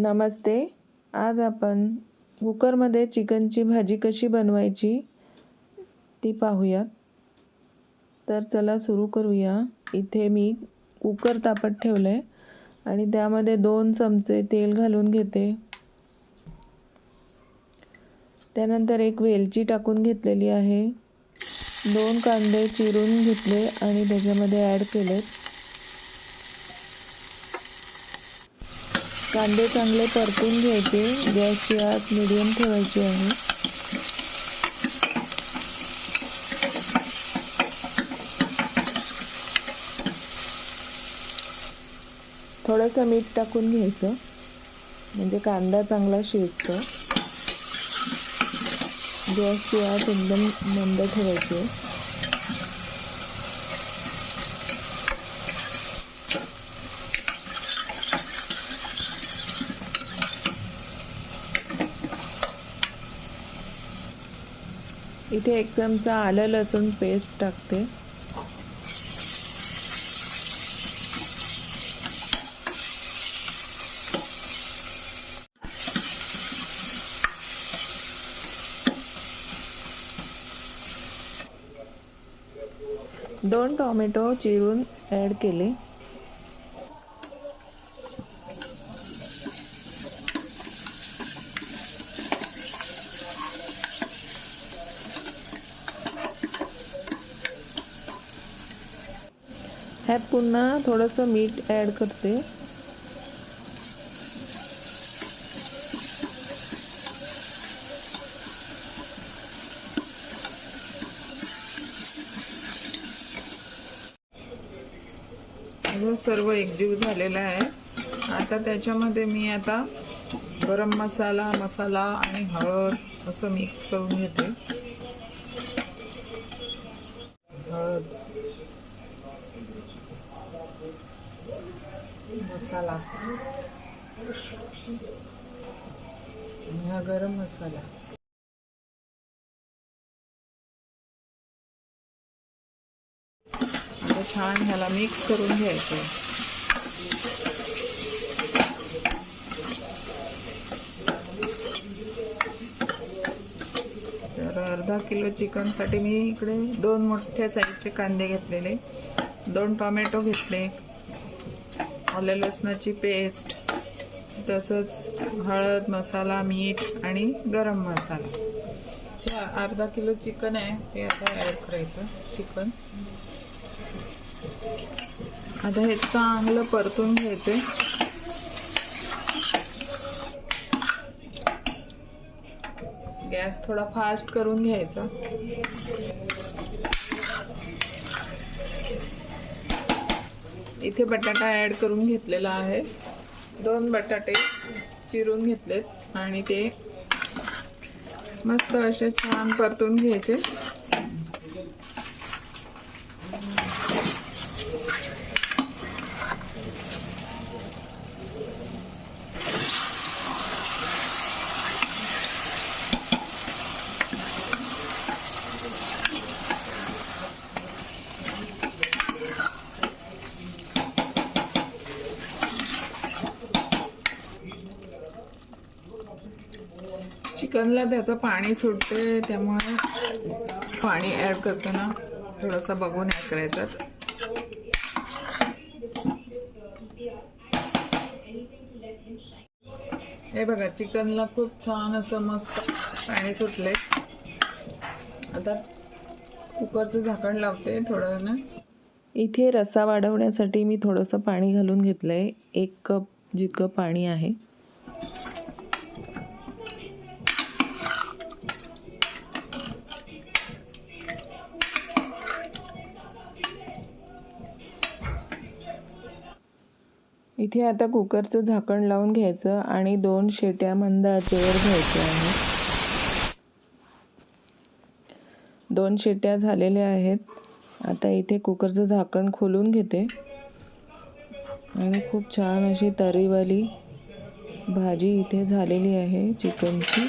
नमस्ते. आज आपण कुकरमध्ये चिकनची भाजी कशी बनवायची ती पाहूयात. तर चला सुरू करूया. इथे मी कुकर तापत ठेवलं आहे आणि त्यामध्ये दोन चमचे तेल घालून घेते. त्यानंतर एक वेलची टाकून घेतलेली आहे. दोन कांदे चिरून घेतले आणि त्याच्यामध्ये ॲड केलेत. कांदे चांगले परतून घ्यायचे. गॅसची आत मिडियम ठेवायची आहे. थोडंसं मीठ टाकून घ्यायचं. म्हणजे कांदा चांगला शिजतो. गॅसची आत एकदम मंद ठेवायची. इथे एक चमचा आलं लसूण पेस्ट टाकते. दोन टोमॅटो चिरून ॲड केले. ह्यात पुन्हा थोडंसं मीठ ॲड करते. सर्व एकजीव झालेला आहे. आता त्याच्यामध्ये मी आता गरम मसाला मसाला आणि हळद असं मिक्स करून घेते. मसाला. आणि हा गरम मसाला. छान ह्याला मिक्स करून घ्यायचं. तर अर्धा किलो चिकनसाठी मी इकडे दोन मोठ्या साईजचे कांदे घेतलेले. दोन टोमॅटो घेतले. आलं लसणाची पेस्ट तसंच हळद मसाला मीठ आणि गरम मसाला. अर्धा किलो चिकन आहे ते आता ॲड करायचं चिकन. आता हे चांगलं परतून घ्यायचे गॅस थोडा फास्ट करून घ्यायचा. इथे बटाटा ॲड करून घेतलेला आहे. दोन बटाटे चिरून घेतलेत आणि ते मस्त असे छान परतून घ्यायचे. चिकनला त्याचं पाणी सुटते त्यामुळे पाणी ॲड करताना थोडंसं बघून ॲड करायचं. हे बघा चिकनला खूप छान असं मस्त पाणी सुटले आता कुकरचं झाकण लावते थोडं ना इथे रसा वाढवण्यासाठी मी थोडंसं पाणी घालून घेतलं आहे एक कप जितकं पाणी आहे. इथे आता कुकरचं झाकण लावून घ्यायचं आणि दोन शेट्या मंद आचेवर घ्यायच्या आहे. दोन शेट्या झालेल्या आहेत. आता इथे कुकरचं झाकण खोलून घेते. आणि खूप छान अशी तरीवाली भाजी इथे झालेली आहे चिकनची.